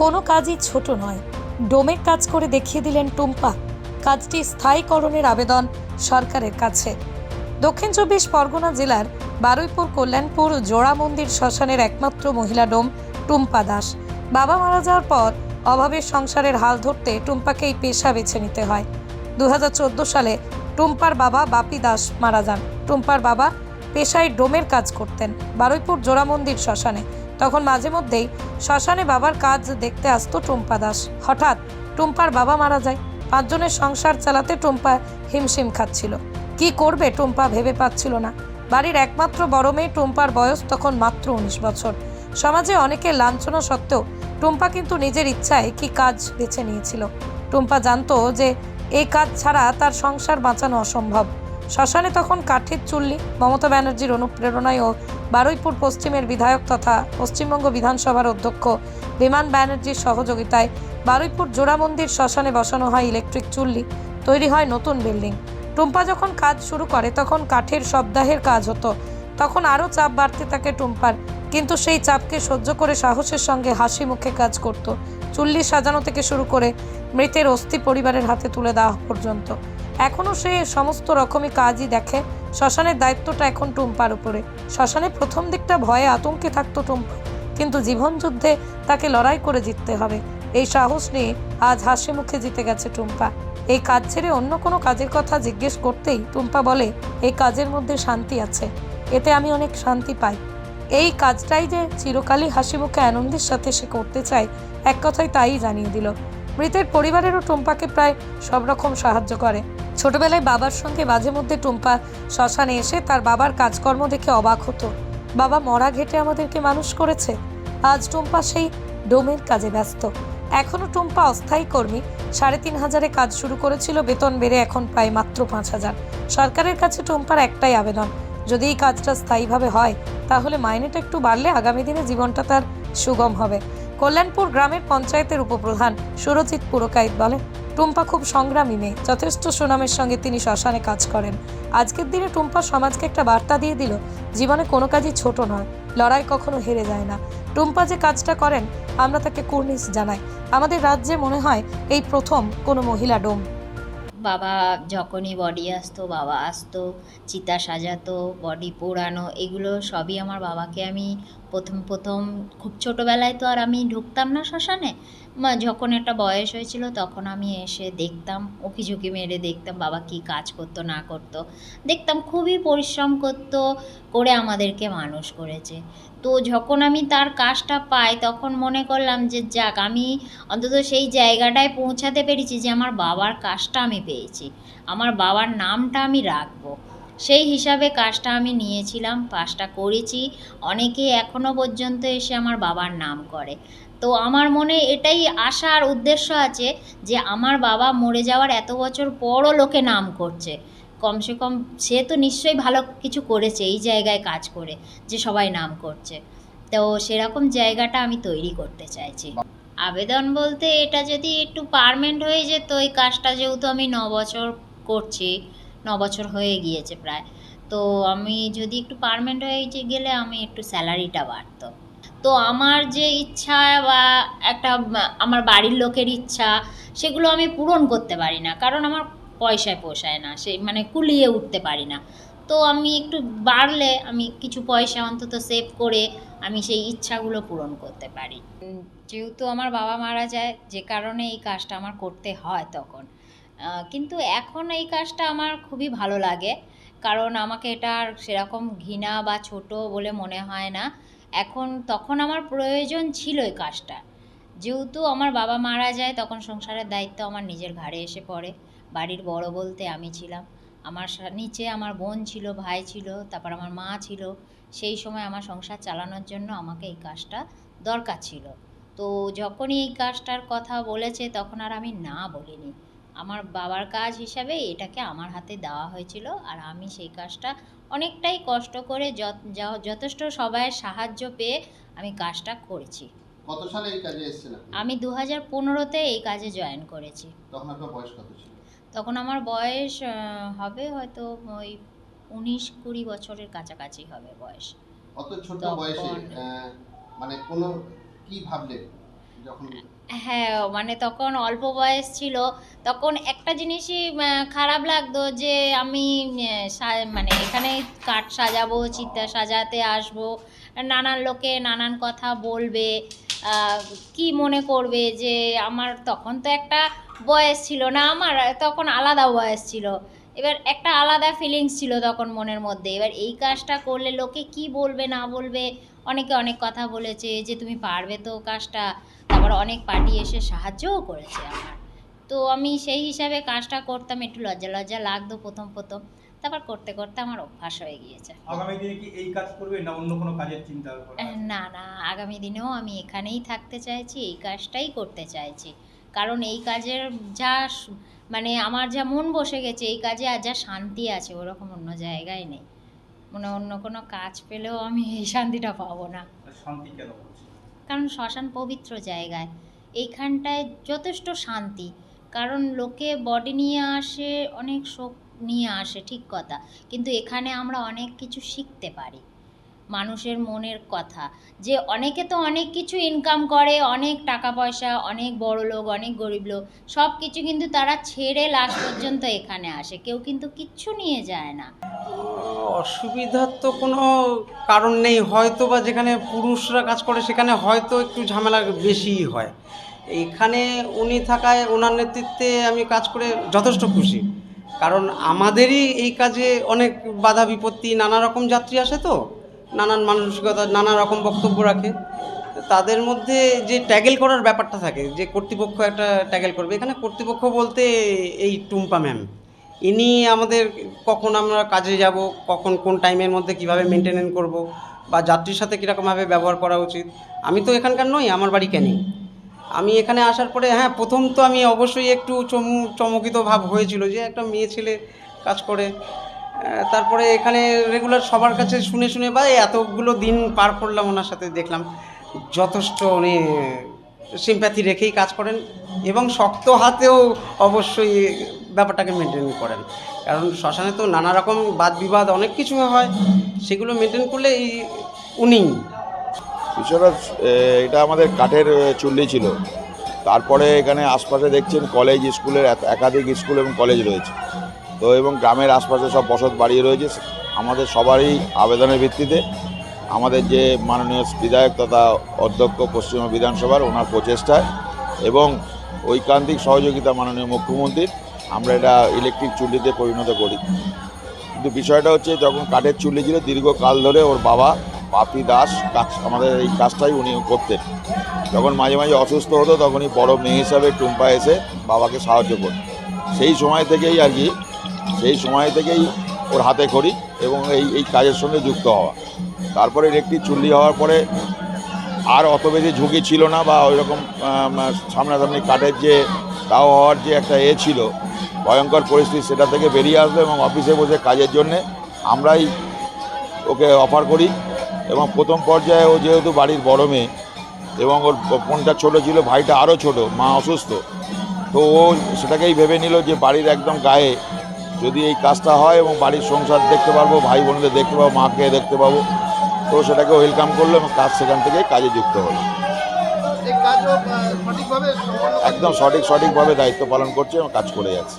কোনো কাজই ছোট নয়। ডোমের কাজ করে দেখিয়ে দিলেন টুম্পা। কাজটি স্থায়ীকরণের আবেদন সরকারের কাছে। দক্ষিণ চব্বিশ পরগনা জেলার বারুইপুর, কল্যাণপুর, জোড়া মন্দির শ্মশানের একমাত্র মহিলা ডোম টুম্পা দাস। বাবা মারা যাওয়ার পর অভাবের সংসারের হাল ধরতে টুম্পাকে এই পেশা বেছে নিতে হয়। দু হাজার চোদ্দ সালে টুম্পার বাবা বাপি দাস মারা যান। টুম্পার বাবা পেশায় ডোমের কাজ করতেন। বারুইপুর জোড়া মন্দির শ্মশানে। তখন মাঝে মধ্যেই শ্মশানে বাবার কাজ দেখতে আসতো টুম্পা দাস। হঠাৎ টুম্পার বাবা মারা যায়। পাঁচজনের সংসার চালাতে টুম্পা হিমশিম খাচ্ছিল। কি করবে টুম্পা ভেবে পাচ্ছিল না। বাড়ির একমাত্র বড় মেয়ে টুম্পার বয়স তখন মাত্র উনিশ বছর। সমাজে অনেকে লাঞ্ছনা সত্ত্বেও টুম্পা কিন্তু নিজের ইচ্ছায় কি কাজ বেছে নিয়েছিল। টুম্পা জানতো যে এই কাজ ছাড়া তার সংসার বাঁচানো অসম্ভব। শ্মশানে তখন কাঠের চুল্লি, মমতা ব্যানার্জির অনুপ্রেরণায় ও বারুইপুর পশ্চিমের বিধায়ক তথা পশ্চিমবঙ্গ বিধানসভার অধ্যক্ষ বিমান ব্যানার্জির সহযোগিতায় বারুইপুর জোড়া মন্দির শ্মশানে বসানো হয় ইলেকট্রিক চুল্লি, তৈরি হয় নতুন বিল্ডিং। টুম্পা যখন কাজ শুরু করে, তখন কাঠের সপ্তাহের কাজ হতো। তখন আরও চাপ বাড়তে থাকে টুম্পার, কিন্তু সেই চাপকে সহ্য করে সাহসের সঙ্গে হাসি মুখে কাজ করত। চুল্লি সাজানো থেকে শুরু করে মৃতের অস্থি পরিবারের হাতে তুলে দেওয়া পর্যন্ত। এখনও সে সমস্ত রকমই কাজই দেখে। শ্মশানের দায়িত্বটা এখন টুম্পার উপরে। শ্মশানে প্রথম দিকটা ভয়ে আতঙ্কে থাকতো টুম্পা। কিন্তু জীবন যুদ্ধে তাকে লড়াই করে জিততে হবে। এই সাহস নিয়ে আজ হাসি মুখে জিতে গেছে টুম্পা। এই কাজ ছেড়ে অন্য কোনো কাজের কথা জিজ্ঞেস করতেই টুম্পা বলে, এই কাজের মধ্যে শান্তি আছে। এতে আমি অনেক শান্তি পাই। এই কাজটাই যে চিরকালই হাসি মুখে আনন্দের সাথে সে করতে চায়, এক কথায় তাই জানিয়ে দিল। মৃতের পরিবারেরও টুম্পাকে প্রায় সব রকম সাহায্য করে। ছোটবেলায় বাবার সঙ্গে মাঝে মধ্যে টুম্পা শ্মশানে এসে তার বাবার কাজকর্ম দেখে অবাক হতো। বাবা মরা ঘেটে আমাদেরকে মানুষ করেছে। আজ টুম্পা সেই ডোমের কাজে ব্যস্ত। এখনও টুম্পা অস্থায়ী কর্মী। সাড়ে তিন হাজারে কাজ শুরু করেছিল, বেতন বেড়ে এখন প্রায় মাত্র পাঁচ হাজার। সরকারের কাছে টুম্পার একটাই আবেদন, যদি এই কাজটা স্থায়ীভাবে হয়, তাহলে মাইনেটা একটু বাড়লে আগামী দিনে জীবনটা তার সুগম হবে। কল্যাণপুর গ্রামের পঞ্চায়েতের উপপ্রধান সুরজিৎ পুরকাইত বলেন টুম্পা খুব সংগ্রামী মেয়ে। যথেষ্ট সুনামের সঙ্গে তিনি শ্মশানে কাজ করেন। আজকের দিনে টুম্পা সমাজকে একটা বার্তা দিয়ে দিল, জীবনে কোনো কাজই ছোট নয়, লড়াই কখনো হেরে যায় না। টুম্পা যে কাজটা করেন, আমরা তাকে কুর্নিশ জানাই। আমাদের রাজ্যে মনে হয় এই প্রথম কোনো মহিলা ডোম। বাবা যখনই বডি আসতো, বাবা আসতো, চিতা সাজাতো, বডি পোড়ানো, এগুলো সবই আমার বাবাকে আমি প্রথম প্রথম খুব ছোটোবেলায় তো আর আমি ঢুকতাম না শ্মশানে। যখন একটা বয়স হয়েছিল তখন আমি এসে দেখতাম উকি ঝুঁকি মেরে দেখতাম, বাবা কি কাজ করতো, না করতো। দেখতাম খুবই পরিশ্রম করতো, করে আমাদেরকে মানুষ করেছে। তো যখন আমি তার কাজটা পাই তখন মনে করলাম যে যাক, আমি অন্তত সেই জায়গাটায় পৌঁছাতে পেরেছি যে আমার বাবার কাজটা আমি পেয়েছি। আমার বাবার নামটা আমি রাখব। সেই হিসাবে কাজটা আমি নিয়েছিলাম, কাজটা করেছি। অনেকে এখনও পর্যন্ত এসে আমার বাবার নাম করে। তো আমার মনে এটাই আশা আর উদ্দেশ্য আছে যে আমার বাবা মরে যাওয়ার এত বছর পরও লোকে নাম করছে। কমসে কম সে তো নিশ্চয়ই ভালো কিছু করেছে এই জায়গায় কাজ করে, যে সবাই নাম করছে। তো সেরকম জায়গাটা আমি তৈরি করতে চাইছি। আবেদন বলতে এটা যদি একটু পারমেন্ট হয়ে যেত, এই কাজটা যেহেতু আমি ন বছর করছি ন বছর হয়ে গিয়েছে প্রায়। তো আমি যদি একটু পারমেন্ট হয়ে গেলে আমি একটু স্যালারিটা বাড়তো। তো আমার যে ইচ্ছা বা একটা আমার বাড়ির লোকের ইচ্ছা, সেগুলো আমি পূরণ করতে পারি না। কারণ আমার পয়সায় পোষায় না সেই মানে কুলিয়ে উঠতে পারি না। তো আমি একটু বাড়লে আমি কিছু পয়সা অন্তত সেভ করে আমি সেই ইচ্ছাগুলো পূরণ করতে পারি। যেহেতু আমার বাবা মারা যায়, যে কারণে এই কাজটা আমার করতে হয় তখন। কিন্তু এখন এই কাজটা আমার খুবই ভালো লাগে। কারণ আমাকে এটা আর সেরকম ঘৃণা বা ছোট বলে মনে হয় না। এখন তখন আমার প্রয়োজন ছিল এই কাজটা। যেহেতু আমার বাবা মারা যায়, তখন সংসারের দায়িত্ব আমার নিজের ঘাড়ে এসে পড়ে। বাড়ির বড় বলতে আমি ছিলাম। আমার নিচে আমার বোন ছিল, ভাই ছিল, তারপর আমার মা ছিল। সেই সময় আমার সংসার চালানোর জন্য আমাকে এই কাজটা দরকার ছিল। তো যখনই এই কাজটার কথা বলেছে, তখন আর আমি না বলিনি। আমার বাবার কাজ হিসাবে এটাকে আমার হাতে দেওয়া হয়েছিল আর আমি সেই কাজটা অনেকটাই কষ্ট করে যথেষ্ট সবাইয়ের সাহায্য পেয়ে আমি কাজটা করেছি। কত সালে এই কাজে এসেছেন আপনি? আমি দু হাজার পনেরোতে এই কাজে জয়েন করেছি। তখন আপনার বয়স কত ছিল? তখন আমার বয়স হবে হয়তো ওই উনিশ কুড়ি বছরের কাছাকাছি হবে বয়স। অত ছোট বয়সে মানে কোনো কি ভাবলেন? হ্যাঁ মানে তখন অল্প বয়স ছিল, তখন একটা জিনিসই খারাপ লাগতো যে আমি মানে এখানে কাঠ সাজাবো চিত্তা সাজাতে আসব, নানান লোকে নানান কথা বলবে কি মনে করবে যে আমার তখন তো একটা বয়স ছিল না আমার, তখন আলাদা বয়স ছিল। এবার একটা আলাদা ফিলিংস ছিল তখন মনের মধ্যে, এবার এই কাজটা করলে লোকে কি বলবে না বলবে, অনেকে অনেক কথা বলেছে যে তুমি পারবে তো কাজটা তারপর অনেক পার্টি এসে সাহায্যও করেছে আমার। তো আমি সেই হিসাবে কাজটা করতাম একটু লজ্জা লজ্জা লাগতো প্রথম প্রথম। তারপর করতে করতে আমার অভ্যাস হয়ে গিয়েছে। আগামী দিনে কি এই কাজ করবে না অন্য কোনো কাজের চিন্তা না না আগামী দিনেও আমি এখানেই থাকতে চাইছি এই কাজটাই করতে চাইছি। কারণ এই কাজের যা মানে আমার যা মন বসে গেছে এই কাজে আর যা শান্তি আছে ওরকম অন্য জায়গায় নেই। মানে অন্য কোনো কাজ পেলেও আমি এই শান্তিটা পাবো না। শান্তি কেন কারণ শ্মশান পবিত্র জায়গায়। এইখানটায় যথেষ্ট শান্তি। কারণ লোকে বডি নিয়ে আসে, অনেক শোক নিয়ে আসে, ঠিক কথা। কিন্তু এখানে আমরা অনেক কিছু শিখতে পারি। মানুষের মনের কথা। যে অনেকে তো অনেক কিছু ইনকাম করে, অনেক টাকা পয়সা, অনেক বড় লোক, অনেক গরিব লোক সব কিছু কিন্তু তারা ছেড়ে লাস্ট পর্যন্ত এখানে আসে। কেউ কিন্তু কিচ্ছু নিয়ে যায় না। অসুবিধার তো কোনো কারণ নেই। হয়তো বা যেখানে পুরুষরা কাজ করে, সেখানে হয়তো একটু ঝামেলা বেশিই হয়। এখানে উনি থাকায় ওনার নেতৃত্বে আমি কাজ করে যথেষ্ট খুশি। কারণ আমাদেরই এই কাজে অনেক বাধা বিপত্তি নানা রকম যাত্রী আসে তো। নানান মানসিকতা, নানা রকম বক্তব্য রাখে। তাদের মধ্যে যে ট্যাগেল করার ব্যাপারটা থাকে, যে কর্তৃপক্ষ একটা ট্যাগেল করবে, এখানে কর্তৃপক্ষ বলতে এই টুম্পা ম্যাম। ইনি আমাদের কখন আমরা কাজে যাব, কখন কোন টাইমের মধ্যে কীভাবে মেনটেনেন্স করব, বা যাত্রীর সাথে কীরকমভাবে ব্যবহার করা উচিত। আমি তো এখানকার নই, আমার বাড়ি ক্যানিং আমি এখানে আসার পরে হ্যাঁ প্রথম তো আমি অবশ্যই একটু চম, চমকিত ভাব হয়েছিল যে একটা মেয়ে ছেলে কাজ করে। তারপরে এখানে রেগুলার সবার কাছে শুনে শুনে বা এতগুলো দিন পার করলাম ওনার সাথে দেখলাম, যথেষ্ট উনি সিম্প্যাথি রেখেই কাজ করেন এবং শক্ত হাতেও অবশ্যই ব্যাপারটাকে মেনটেন করেন। কারণ শ্মশানে তো নানা রকম বাদ বিবাদ অনেক কিছু হয়, সেগুলো মেনটেন করলে এই উনি। এটা আমাদের কাঠের চুল্লি ছিল। তারপরে এখানে আশপাশে দেখছেন কলেজ স্কুলের একাধিক স্কুল এবং কলেজ রয়েছে। তো এবং গ্রামের আশপাশে সব বসত বাড়ি রয়েছে। আমাদের সবারই আবেদনের ভিত্তিতে আমাদের যে মাননীয় বিধায়ক তথা অধ্যক্ষ পশ্চিমবঙ্গ বিধানসভার ওনার প্রচেষ্টায় এবং ঐকান্তিক সহযোগিতা মাননীয় মুখ্যমন্ত্রীর, আমরা এটা ইলেকট্রিক চুল্লিতে পরিণত করি। কিন্তু বিষয়টা হচ্ছে যখন কাঠের চুল্লি ছিল, দীর্ঘকাল ধরে ওর বাবা পাপি দাস কাজ, আমাদের এই কাজটাই উনি করতেন। যখন মাঝে মাঝে অসুস্থ হতো, তখনই বড় মেয়ে হিসাবে টুম্পা এসে বাবাকে সাহায্য করত। সেই সময় থেকেই আর কি সেই সময় থেকেই ওর হাতে খড়ি এবং এই এই কাজের সঙ্গে যুক্ত হওয়া। তারপরে একটি চুল্লি হওয়ার পরে আর অত বেশি ঝুঁকি ছিল না বা ওই রকম সামনাসামনি কাঠের যে তাও হওয়ার যে একটা এ ছিল, ভয়ঙ্কর পরিস্থিতি সেটা থেকে বেরিয়ে আসলো এবং অফিসে বসে কাজের জন্যে আমরাই ওকে অফার করি এবং প্রথম পর্যায়ে ও যেহেতু বাড়ির বড় মেয়ে এবং ওর বোনটা ছোট ছিল, ভাইটা আরও ছোট, মা অসুস্থ, তো ও সেটাকেই ভেবে নিল যে বাড়ির একদম গায়ে যদি এই কাজটা হয় এবং বাড়ির সংসার দেখতে পারব ভাই বোনদের দেখতে পাবো মাকে দেখতে পাবো তো সেটাকে ওয়েলকাম করল এবং কাজ সেখান থেকে কাজে যুক্ত হলো। একদম সঠিক সঠিকভাবে দায়িত্ব পালন করছে এবং কাজ করে যাচ্ছে।